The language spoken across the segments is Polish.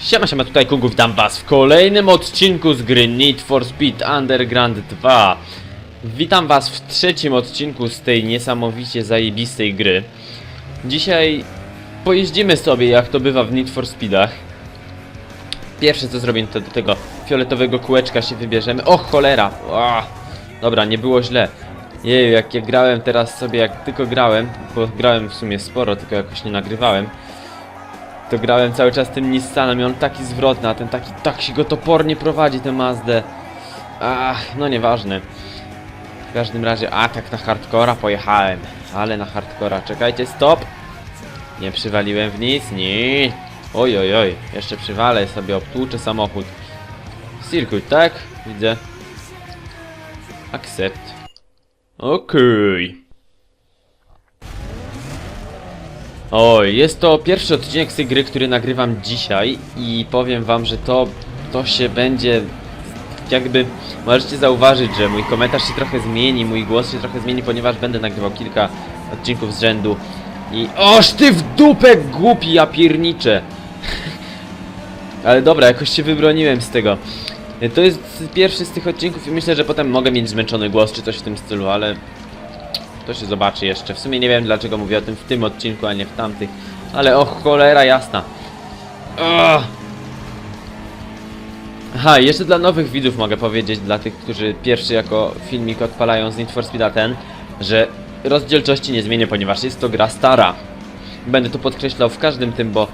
Siema, siema, tutaj Kugu, witam was w kolejnym odcinku z gry Need for Speed Underground 2 Witam was w trzecim odcinku z tej niesamowicie zajebistej gry. Dzisiaj pojeździmy sobie, jak to bywa w Need for Speedach. Pierwsze co zrobię, to do tego fioletowego kółeczka się wybierzemy. O cholera! Dobra, nie było źle. Jeju, jak ja grałem teraz sobie, jak tylko grałem Bo grałem w sumie sporo, tylko jakoś nie nagrywałem to grałem cały czas tym Nissanem i on taki zwrotny, a ten taki, tak się go topornie prowadzi tę Mazdę. Ach, no nieważne. W każdym razie, a tak na hardcora pojechałem. Ale na hardcora, czekajcie, stop! Nie przywaliłem w nic, nie. Oj, oj, oj, jeszcze przywalę sobie, obtłuczę samochód. Circuit, tak? Widzę. Accept. Okej. Oj, jest to pierwszy odcinek z tej gry, który nagrywam dzisiaj i powiem wam, że to, to się będzie jakby możecie zauważyć, że mój komentarz się trochę zmieni, mój głos się trochę zmieni, ponieważ będę nagrywał kilka odcinków z rzędu i oż ty w dupę głupi ja pierniczę. Ale dobra, jakoś się wybroniłem z tego. To jest pierwszy z tych odcinków i myślę, że potem mogę mieć zmęczony głos czy coś w tym stylu, ale to się zobaczy jeszcze. W sumie nie wiem dlaczego mówię o tym w tym odcinku, a nie w tamtych. Ale o cholera jasna. Ugh. Aha, jeszcze dla nowych widzów mogę powiedzieć, dla tych, którzy pierwszy jako filmik odpalają z Need for Speeda ten, że rozdzielczości nie zmienię, ponieważ jest to gra stara. Będę to podkreślał w każdym tym, bo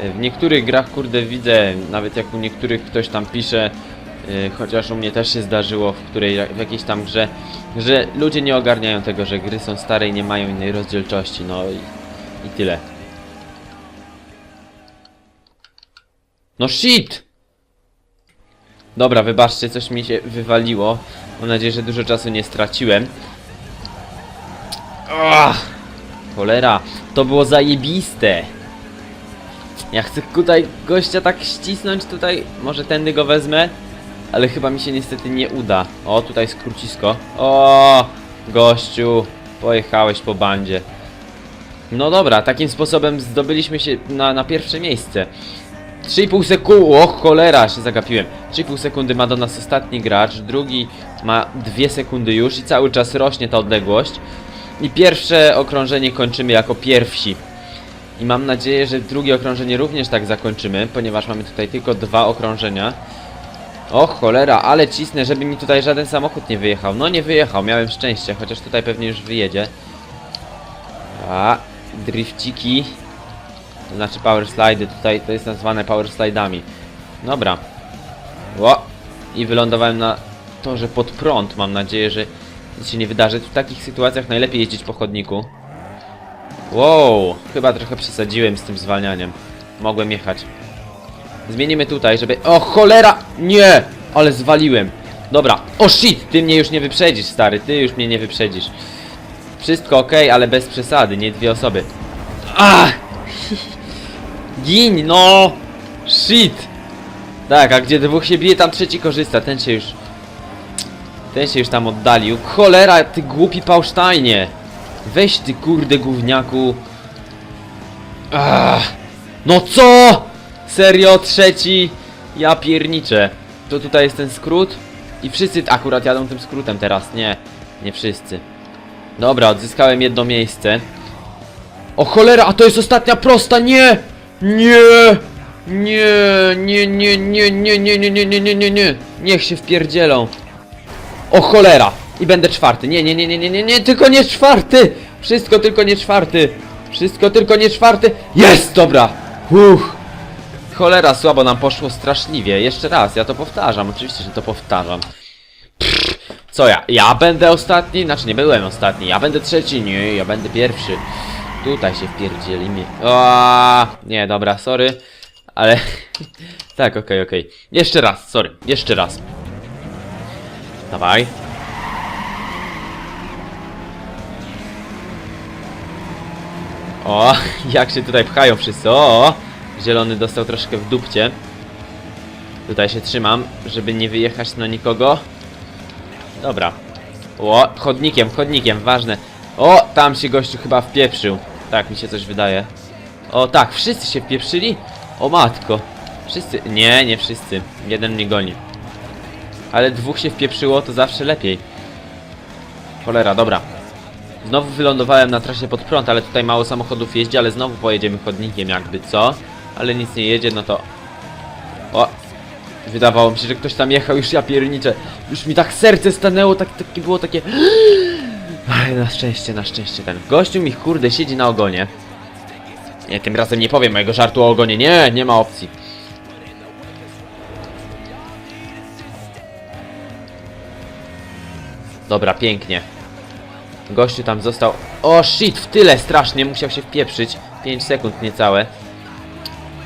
e, w niektórych grach, kurde, widzę, nawet jak u niektórych ktoś tam pisze, Yy, chociaż u mnie też się zdarzyło w której w jakiejś tam grze, że ludzie nie ogarniają tego, że gry są stare i nie mają innej rozdzielczości, no i, i tyle. No shit! Dobra, wybaczcie, coś mi się wywaliło. Mam nadzieję, że dużo czasu nie straciłem. Ach, cholera, to było zajebiste. Ja chcę tutaj gościa tak ścisnąć tutaj, może tędy go wezmę. Ale chyba mi się niestety nie uda. O, tutaj skrócisko. O, gościu, pojechałeś po bandzie. No dobra, takim sposobem zdobyliśmy się na, na pierwsze miejsce. 3,5 sekundy, o cholera, się zagapiłem. 3,5 sekundy ma do nas ostatni gracz, drugi ma 2 sekundy już i cały czas rośnie ta odległość. I pierwsze okrążenie kończymy jako pierwsi. I mam nadzieję, że drugie okrążenie również tak zakończymy, ponieważ mamy tutaj tylko dwa okrążenia. O cholera, ale cisnę, żeby mi tutaj żaden samochód nie wyjechał. No nie wyjechał, miałem szczęście, chociaż tutaj pewnie już wyjedzie. A, drifciki. To znaczy power slide, tutaj to jest nazwane power slide'ami. Dobra. Ło. I wylądowałem na torze pod prąd. Mam nadzieję, że nic się nie wydarzy. W takich sytuacjach najlepiej jeździć po chodniku. Wow, chyba trochę przesadziłem z tym zwalnianiem. Mogłem jechać. Zmienimy tutaj, żeby... O cholera! Nie! Ale zwaliłem. Dobra. O shit! Ty mnie już nie wyprzedzisz, stary. Ty już mnie nie wyprzedzisz. Wszystko ok, ale bez przesady. Nie dwie osoby. Ah! Gin, no! Shit! Tak, a gdzie dwóch się bije, tam trzeci korzysta. Ten się już... Ten się już tam oddalił. Cholera, ty głupi pałsztajnie! Weź ty kurde gówniaku. Ah! No co? Serio, trzeci? Ja pierniczę. To tutaj jest ten skrót? I wszyscy akurat jadą tym skrótem teraz. Nie, nie wszyscy. Dobra, odzyskałem jedno miejsce. O cholera, a to jest ostatnia prosta, nie! Nie! Nie, nie, nie, nie, nie, nie, nie, nie, nie, nie, nie, nie. Niech się wpierdzielą. O cholera! I będę czwarty. Nie, nie, nie, nie, nie, nie, nie, tylko nie czwarty! Wszystko tylko nie czwarty. Wszystko tylko nie czwarty. Jest, dobra! Uff. Cholera, słabo nam poszło straszliwie. Jeszcze raz, ja to powtarzam, oczywiście, że to powtarzam. Co ja? Ja będę ostatni? Znaczy nie byłem ostatni, ja będę trzeci, nie, ja będę pierwszy. Tutaj się wpierdzielimy. O, nie, dobra, sorry. Ale... tak, okej, okej. Jeszcze raz, sorry, jeszcze raz. Dawaj. O, jak się tutaj pchają wszyscy, o! Zielony dostał troszkę w dupcie. Tutaj się trzymam, żeby nie wyjechać na nikogo. Dobra. O, chodnikiem, chodnikiem, ważne. O, tam się gościu chyba wpieprzył. Tak, mi się coś wydaje. O, tak, wszyscy się wpieprzyli? O matko. Wszyscy, nie, nie wszyscy. Jeden mnie goni. Ale dwóch się wpieprzyło, to zawsze lepiej. Cholera, dobra. Znowu wylądowałem na trasie pod prąd, ale tutaj mało samochodów jeździ, ale znowu pojedziemy chodnikiem jakby, co? Ale nic nie jedzie, no to... O! Wydawało mi się, że ktoś tam jechał, już ja pierniczę. Już mi tak serce stanęło, tak, takie było takie... Ale na szczęście, na szczęście ten gościu mi kurde siedzi na ogonie. Nie, tym razem nie powiem mojego żartu o ogonie, nie, nie ma opcji. Dobra, pięknie. Gościu tam został... O shit, w tyle strasznie, musiał się wpieprzyć. 5 sekund niecałe.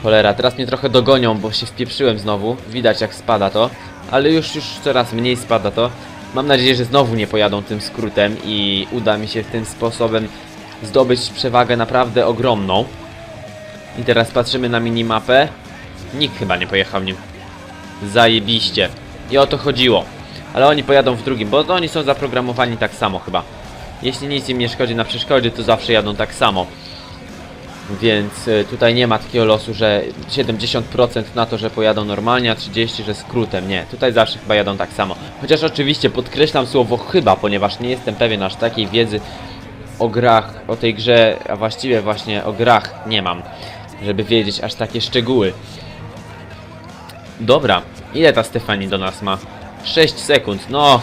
Cholera, teraz mnie trochę dogonią, bo się wpieprzyłem znowu. Widać jak spada to. Ale już, już coraz mniej spada to. Mam nadzieję, że znowu nie pojadą tym skrótem i uda mi się tym sposobem zdobyć przewagę naprawdę ogromną. I teraz patrzymy na minimapę. Nikt chyba nie pojechał nim. Zajebiście. I o to chodziło. Ale oni pojadą w drugim, bo oni są zaprogramowani tak samo chyba. Jeśli nic im nie szkodzi na przeszkodzie, to zawsze jadą tak samo. Więc y, tutaj nie ma takiego losu, że 70% na to, że pojadą normalnie, a 30% że skrótem. Nie, tutaj zawsze chyba jadą tak samo. Chociaż oczywiście podkreślam słowo chyba, ponieważ nie jestem pewien aż takiej wiedzy o grach, o tej grze, a właściwie właśnie o grach nie mam, żeby wiedzieć aż takie szczegóły. Dobra, ile ta Stefani do nas ma? 6 sekund, no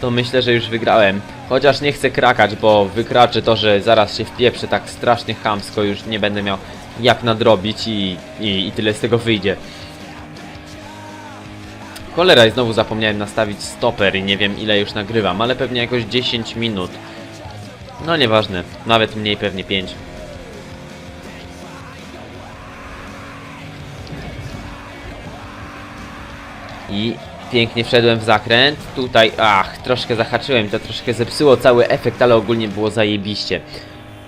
to myślę, że już wygrałem. Chociaż nie chcę krakać, bo wykraczy to, że zaraz się wpieprzę tak strasznie chamsko, już nie będę miał jak nadrobić i, i, i tyle z tego wyjdzie. Cholera, i znowu zapomniałem nastawić stoper i nie wiem ile już nagrywam, ale pewnie jakoś 10 minut. No nieważne, nawet mniej pewnie 5. I pięknie wszedłem w zakręt. Tutaj, ach, troszkę zahaczyłem, to troszkę zepsuło cały efekt, ale ogólnie było zajebiście.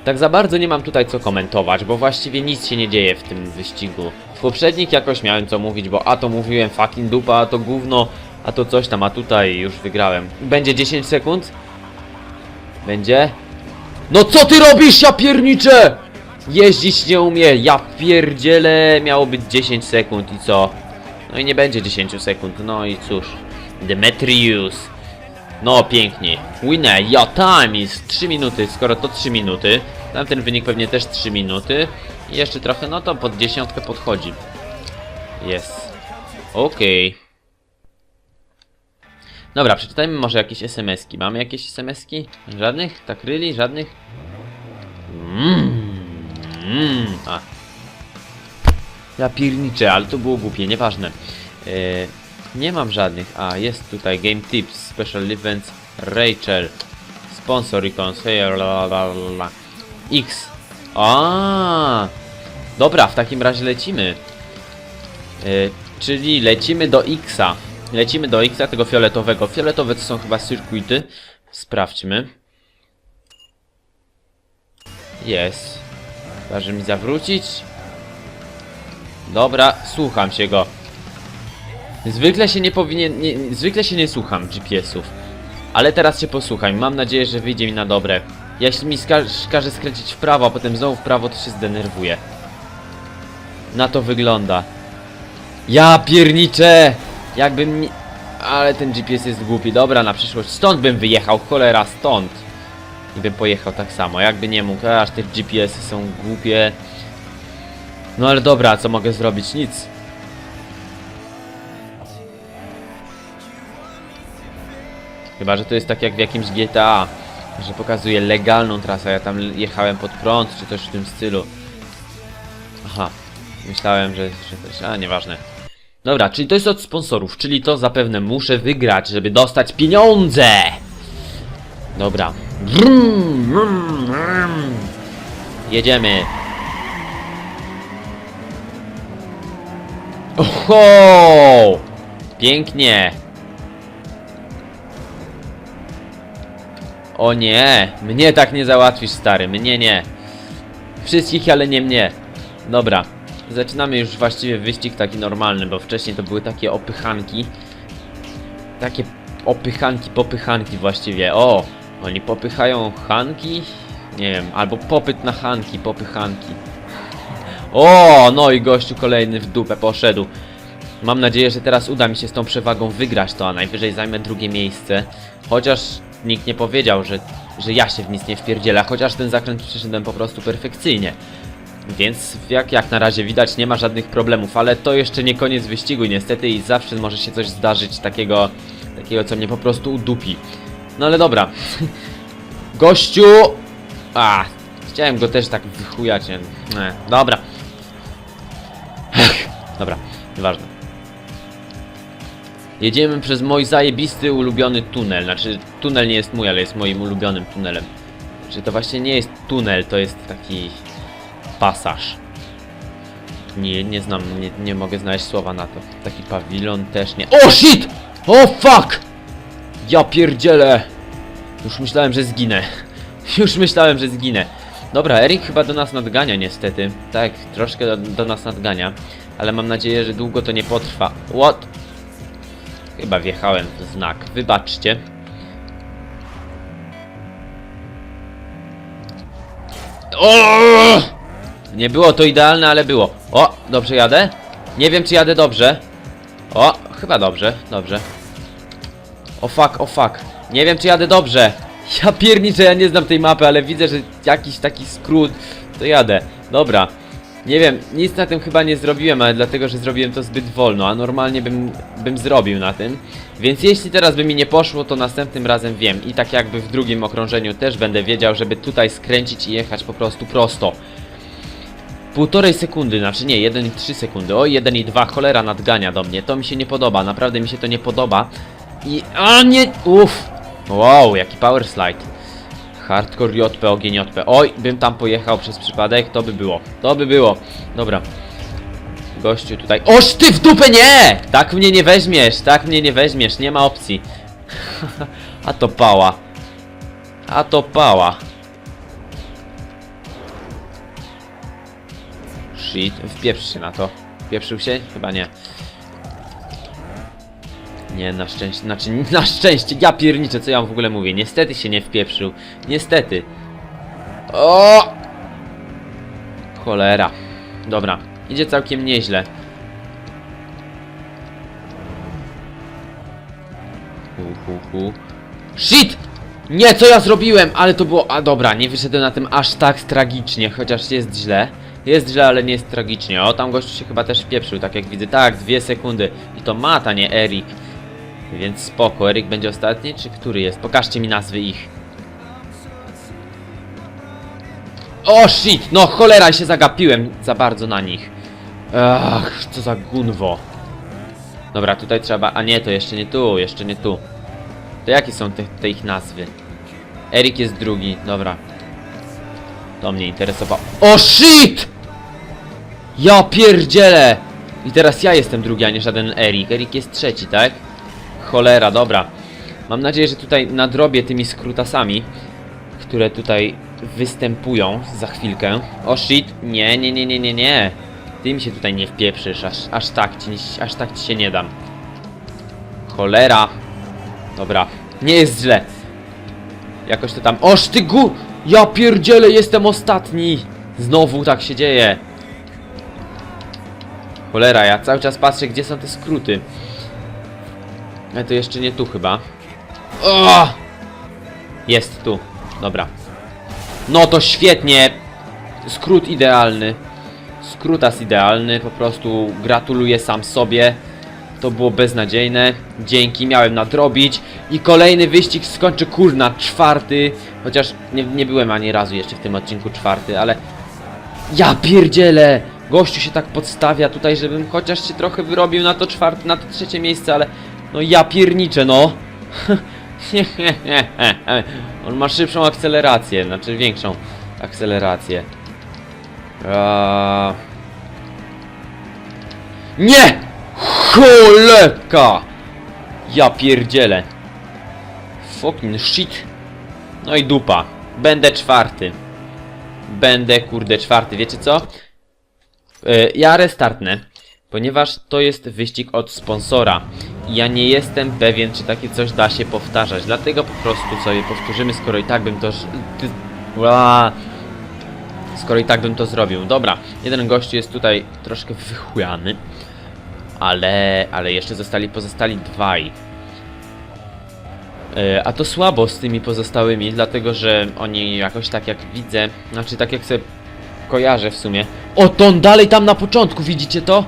Tak za bardzo nie mam tutaj co komentować, bo właściwie nic się nie dzieje w tym wyścigu. W poprzednich jakoś miałem co mówić, bo a to mówiłem fucking dupa, a to gówno, a to coś tam, a tutaj już wygrałem. Będzie 10 sekund? Będzie? No co ty robisz, ja pierniczę! Jeździć nie umie, ja pierdzielę, miało być 10 sekund i co? No i nie będzie 10 sekund, no i cóż. Demetrius. No pięknie. Winner, your time is 3 minuty, skoro to 3 minuty. Tamten wynik pewnie też 3 minuty. I jeszcze trochę, no to pod dziesiątkę podchodzi. Jest. Okej. Dobra, przeczytajmy może jakieś SMS-ki. Mamy jakieś SMS-ki? Żadnych? Tak ryli? Żadnych? Mmm. Mm. A, ja pierniczę, ale to było głupie, nieważne. E, nie mam żadnych. A, jest tutaj Game Tips, Special Events, Rachel, Sponsor Icons, hey, la, la, la, la. X. A, dobra, w takim razie lecimy. E, czyli lecimy do Xa. Lecimy do Xa, tego fioletowego. Fioletowe to są chyba circuity. Sprawdźmy. Jest. Każe mi zawrócić. Dobra, słucham się go. Zwykle się nie powinien. Nie, zwykle się nie słucham GPS-ów. Ale teraz się posłuchaj. Mam nadzieję, że wyjdzie mi na dobre. Jeśli mi każe skręcić w prawo, a potem znowu w prawo, to się zdenerwuję. Na to wygląda. Ja pierniczę! Jakbym mi... Ale ten GPS jest głupi. Dobra, na przyszłość. Stąd bym wyjechał, cholera, stąd. I bym pojechał tak samo. Jakby nie mógł. Aż te GPS-y są głupie. No ale dobra, co mogę zrobić? Nic. Chyba, że to jest tak jak w jakimś GTA, że pokazuje legalną trasę, ja tam jechałem pod prąd, czy coś w tym stylu. Aha, myślałem, że, że coś, a nieważne. Dobra, czyli to jest od sponsorów, czyli to zapewne muszę wygrać, żeby dostać pieniądze! Dobra. Jedziemy. Oho! Pięknie! O nie! Mnie tak nie załatwisz, stary. Mnie nie. Wszystkich, ale nie mnie. Dobra. Zaczynamy już właściwie wyścig taki normalny, bo wcześniej to były takie opychanki. Takie opychanki, popychanki właściwie. O! Oni popychają Hanki? Nie wiem, albo popyt na Hanki, popychanki. O, no i gościu kolejny w dupę poszedł. Mam nadzieję, że teraz uda mi się z tą przewagą wygrać to, a najwyżej zajmę drugie miejsce. Chociaż nikt nie powiedział, że, że ja się w nic nie wpierdzielę, chociaż ten zakręt przyszedłem po prostu perfekcyjnie. Więc jak, jak na razie widać nie ma żadnych problemów, ale to jeszcze nie koniec wyścigu niestety i zawsze może się coś zdarzyć takiego, takiego co mnie po prostu udupi. No ale dobra. Gościu! A, chciałem go też tak wychujać. Nie. dobra. Dobra, nieważne. Jedziemy przez mój zajebisty, ulubiony tunel. Znaczy, tunel nie jest mój, ale jest moim ulubionym tunelem. Znaczy, to właśnie nie jest tunel, to jest taki pasaż. Nie, nie znam, nie, nie mogę znaleźć słowa na to. Taki pawilon też nie. O shit! O fuck! Ja pierdzielę! Już myślałem, że zginę. Już myślałem, że zginę. Dobra, Erik chyba do nas nadgania niestety. Tak, troszkę do, do nas nadgania. Ale mam nadzieję, że długo to nie potrwa. What? Chyba wjechałem w znak. Wybaczcie. O! Nie było to idealne, ale było. O, dobrze jadę? Nie wiem, czy jadę dobrze. O, chyba dobrze, dobrze. O fuck, o fuck. Nie wiem, czy jadę dobrze. Ja pierniczę, ja nie znam tej mapy, ale widzę, że jakiś taki skrót, to jadę. Dobra. Nie wiem, nic na tym chyba nie zrobiłem, ale dlatego, że zrobiłem to zbyt wolno, a normalnie bym, bym zrobił na tym. Więc jeśli teraz by mi nie poszło, to następnym razem wiem. I tak jakby w drugim okrążeniu też będę wiedział, żeby tutaj skręcić i jechać po prostu prosto. Półtorej sekundy, znaczy nie, 1,3 sekundy. O, 1,2 cholera nadgania do mnie. To mi się nie podoba, naprawdę mi się to nie podoba. I. A nie! Uff! Wow, jaki power slide. Hardcore JP, ogień JP. Oj, bym tam pojechał przez przypadek, to by było. To by było. Dobra. Gościu tutaj. Oż ty w dupę nie! Tak mnie nie weźmiesz, tak mnie nie weźmiesz, nie ma opcji. A to pała. A to pała. Shit, wpieprz się na to. Wpieprzył się? Chyba nie. Nie, na szczęście, znaczy na szczęście, ja pierniczę, co ja w ogóle mówię. Niestety się nie wpieprzył. Niestety. O! Cholera. Dobra, idzie całkiem nieźle. Hu, hu, hu. Shit! Nie, co ja zrobiłem? Ale to było... A dobra, nie wyszedłem na tym aż tak tragicznie, chociaż jest źle. Jest źle, ale nie jest tragicznie. O, tam gościu się chyba też wpieprzył, tak jak widzę. Tak, dwie sekundy. I to Mata, nie Erik. Więc spoko. Erik będzie ostatni, czy który jest? Pokażcie mi nazwy ich. O shit! No cholera, się zagapiłem za bardzo na nich. Ach, co za gunwo. Dobra, tutaj trzeba... A nie, to jeszcze nie tu, jeszcze nie tu. To jakie są te, te ich nazwy? Erik jest drugi, dobra. To mnie interesowało. O shit! Ja pierdzielę! I teraz ja jestem drugi, a nie żaden Erik. Erik jest trzeci, tak? Cholera, dobra. Mam nadzieję, że tutaj nadrobię tymi skrótasami, które tutaj występują za chwilkę. O shit, nie, nie, nie, nie, nie, nie. Ty mi się tutaj nie wpieprzysz, aż, aż tak ci, aż tak ci się nie dam. Cholera. Dobra, nie jest źle. Jakoś to tam... Oż ty gu... Ja pierdzielę, jestem ostatni! Znowu tak się dzieje. Cholera, ja cały czas patrzę, gdzie są te skróty. Ale to jeszcze nie tu chyba. O! Jest tu. Dobra. No to świetnie. Skrót idealny. Skrótas idealny. Po prostu gratuluję sam sobie. To było beznadziejne. Dzięki, miałem nadrobić. I kolejny wyścig skończy kurna czwarty. Chociaż nie, nie byłem ani razu jeszcze w tym odcinku czwarty, ale... Ja pierdzielę! Gościu się tak podstawia tutaj, żebym chociaż się trochę wyrobił na to czwarte, na to trzecie miejsce, ale... No ja pierniczę, no! On ma szybszą akcelerację, znaczy większą akcelerację. Eee... Nie! Choleka! Ja pierdzielę. Fucking shit. No i dupa. Będę czwarty. Będę kurde czwarty. Wiecie co? E, ja restartnę, ponieważ to jest wyścig od sponsora. I ja nie jestem pewien, czy takie coś da się powtarzać. Dlatego po prostu sobie powtórzymy, skoro i tak bym to... Ła. Skoro i tak bym to zrobił. Dobra, jeden gościu jest tutaj troszkę wychujany. Ale, ale jeszcze zostali pozostali dwaj. E, A to słabo z tymi pozostałymi, dlatego że oni jakoś tak jak widzę, znaczy tak jak sobie kojarzę w sumie. O, to on dalej tam na początku, widzicie to?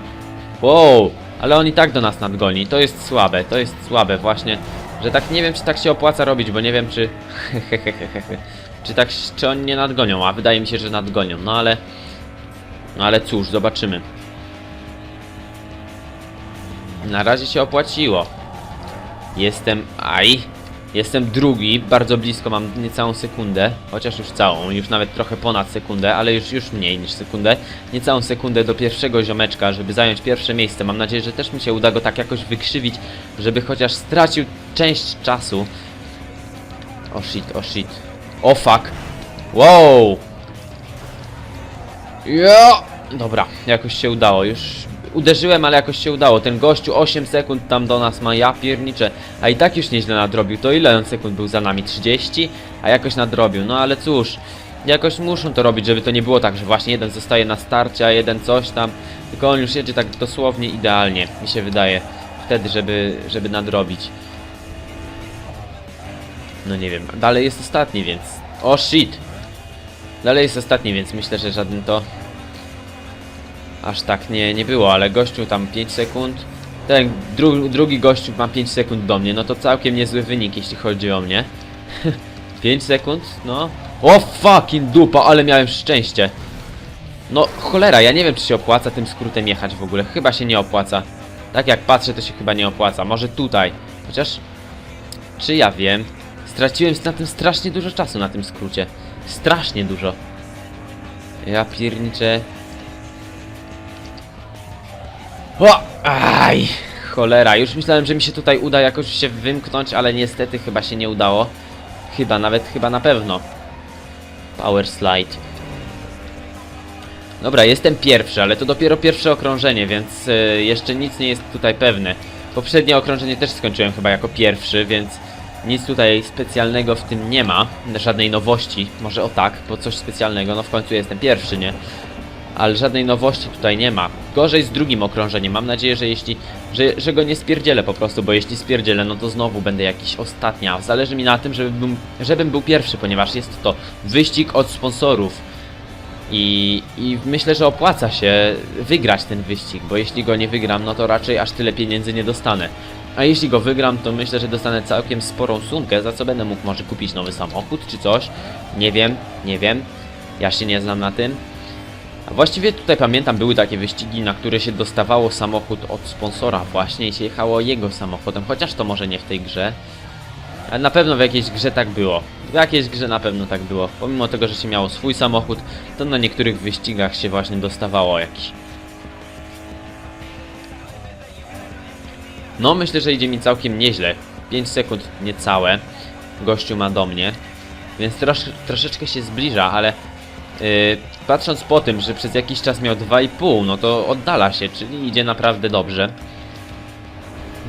Wow, ale on i tak do nas nadgoni, to jest słabe, to jest słabe właśnie, że tak nie wiem czy tak się opłaca robić, bo nie wiem czy... czy tak, czy oni nie nadgonią, a wydaje mi się, że nadgonią, no ale... No ale cóż, zobaczymy. Na razie się opłaciło. Jestem. Aj! Jestem drugi, bardzo blisko, mam niecałą sekundę, chociaż już całą, już nawet trochę ponad sekundę, ale już, już mniej niż sekundę. Niecałą sekundę do pierwszego ziomeczka, żeby zająć pierwsze miejsce. Mam nadzieję, że też mi się uda go tak jakoś wykrzywić, żeby chociaż stracił część czasu. O shit, o shit. O fuck. Wow! Ja! Dobra, jakoś się udało, już uderzyłem, ale jakoś się udało. Ten gościu 8 sekund tam do nas ma, ja pierniczę. A i tak już nieźle nadrobił. To ile on sekund był za nami? 30? A jakoś nadrobił. No ale cóż, jakoś muszą to robić, żeby to nie było tak, że właśnie jeden zostaje na starcie, a jeden coś tam. Tylko on już jedzie tak dosłownie idealnie, mi się wydaje. Wtedy, żeby, żeby nadrobić. No nie wiem, dalej jest ostatni, więc... O shit! Dalej jest ostatni, więc myślę, że żaden to aż tak nie, nie było, ale gościu tam 5 sekund. Ten dru, drugi gościu ma 5 sekund do mnie, no to całkiem niezły wynik, jeśli chodzi o mnie. 5 sekund, no. O fucking dupa, ale miałem szczęście. No cholera, ja nie wiem czy się opłaca tym skrótem jechać w ogóle, chyba się nie opłaca. Tak jak patrzę to się chyba nie opłaca, może tutaj. Chociaż, czy ja wiem, straciłem na tym strasznie dużo czasu na tym skrócie. Strasznie dużo. Ja pierniczę, o! Aj! Cholera, już myślałem, że mi się tutaj uda jakoś się wymknąć, ale niestety chyba się nie udało. Chyba, nawet chyba na pewno. Power slide. Dobra, jestem pierwszy, ale to dopiero pierwsze okrążenie, więc y, jeszcze nic nie jest tutaj pewne. Poprzednie okrążenie też skończyłem chyba jako pierwszy, więc nic tutaj specjalnego w tym nie ma. Żadnej nowości, może o tak, bo coś specjalnego, no w końcu jestem pierwszy, nie? Ale żadnej nowości tutaj nie ma. Gorzej z drugim okrążeniem. Mam nadzieję, że jeśli, że, że go nie spierdzielę po prostu, bo jeśli spierdzielę, no to znowu będę jakiś ostatni. A zależy mi na tym, żebym, żebym był pierwszy, ponieważ jest to wyścig od sponsorów. I, I myślę, że opłaca się wygrać ten wyścig, bo jeśli go nie wygram, no to raczej aż tyle pieniędzy nie dostanę. A jeśli go wygram, to myślę, że dostanę całkiem sporą sumkę, za co będę mógł może kupić nowy samochód czy coś. Nie wiem, nie wiem. Ja się nie znam na tym. A właściwie tutaj pamiętam, były takie wyścigi, na które się dostawało samochód od sponsora właśnie i się jechało jego samochodem, chociaż to może nie w tej grze. Ale na pewno w jakiejś grze tak było. W jakiejś grze na pewno tak było. Pomimo tego, że się miało swój samochód, to na niektórych wyścigach się właśnie dostawało jakiś. No, myślę, że idzie mi całkiem nieźle. 5 sekund niecałe. Gościu ma do mnie. Więc trosz, troszeczkę się zbliża, ale Yy, patrząc po tym, że przez jakiś czas miał 2,5, no to oddala się, czyli idzie naprawdę dobrze.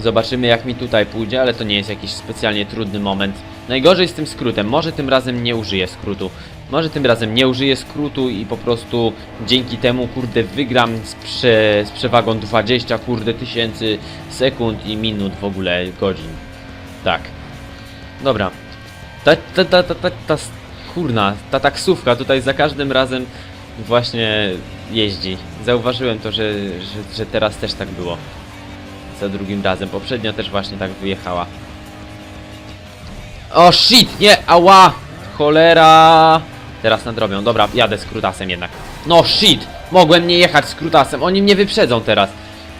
Zobaczymy jak mi tutaj pójdzie, ale to nie jest jakiś specjalnie trudny moment. Najgorzej z tym skrótem, może tym razem nie użyję skrótu. Może tym razem nie użyję skrótu i po prostu dzięki temu, kurde, wygram z, prze, z przewagą 20, kurde, tysięcy sekund i minut w ogóle, godzin. Tak. Dobra. Ta, ta, ta, ta, ta, ta kurna, ta taksówka tutaj za każdym razem właśnie jeździ. Zauważyłem to, że, że, teraz też tak było. Za drugim razem. Poprzednio też właśnie tak wyjechała. O shit! Nie! Ała! Cholera! Teraz nadrobią. Dobra, jadę skrótasem jednak. No shit! Mogłem nie jechać skrótasem. Oni mnie wyprzedzą teraz.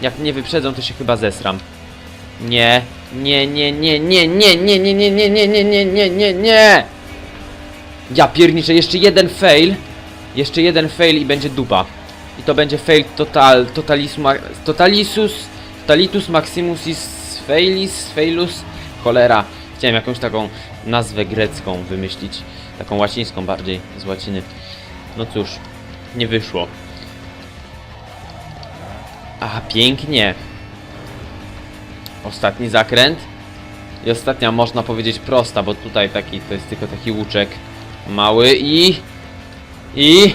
Jak mnie wyprzedzą, to się chyba zesram. Nie. Nie, nie, nie, nie, nie, nie, nie, nie, nie, nie, nie, nie, nie, nie, nie! Ja pierniczę, jeszcze jeden fail. Jeszcze jeden fail i będzie dupa. I to będzie fail total, totalis, ma, totalisus, totalitus maximus is failis, failus, cholera. Chciałem jakąś taką nazwę grecką wymyślić. Taką łacińską bardziej, z łaciny. No cóż, nie wyszło. A, pięknie. Ostatni zakręt. I ostatnia można powiedzieć prosta, bo tutaj taki to jest tylko taki łuczek mały i i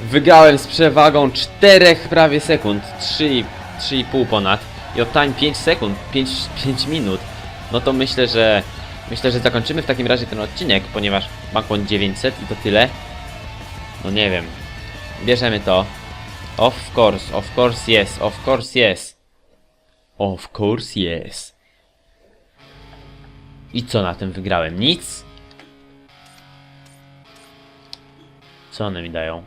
Wygrałem z przewagą 4 prawie sekund, 3, 3,5 ponad. I od time 5 sekund, 5, 5 minut. No to myślę, że myślę, że zakończymy w takim razie ten odcinek, ponieważ Bankon 900 i to tyle. No nie wiem. Bierzemy to. Of course, of course yes, of course yes. Of course yes. I co na tym wygrałem? Nic? Co one mi dają?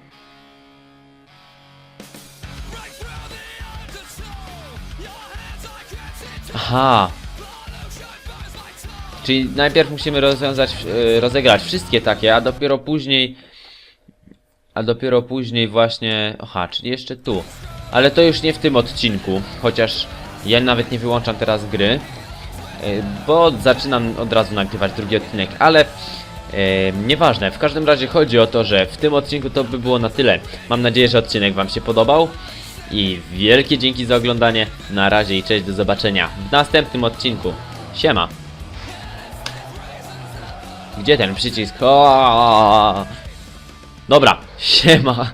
Aha. Czyli najpierw musimy rozwiązać, e, rozegrać wszystkie takie, a dopiero później... A dopiero później właśnie... Aha, czyli jeszcze tu. Ale to już nie w tym odcinku, chociaż ja nawet nie wyłączam teraz gry. e, Bo zaczynam od razu nagrywać drugi odcinek, ale... Nieważne, w każdym razie chodzi o to, że w tym odcinku to by było na tyle. Mam nadzieję, że odcinek Wam się podobał. I wielkie dzięki za oglądanie. Na razie i cześć, do zobaczenia w następnym odcinku. Siema. Gdzie ten przycisk? O! Dobra, siema.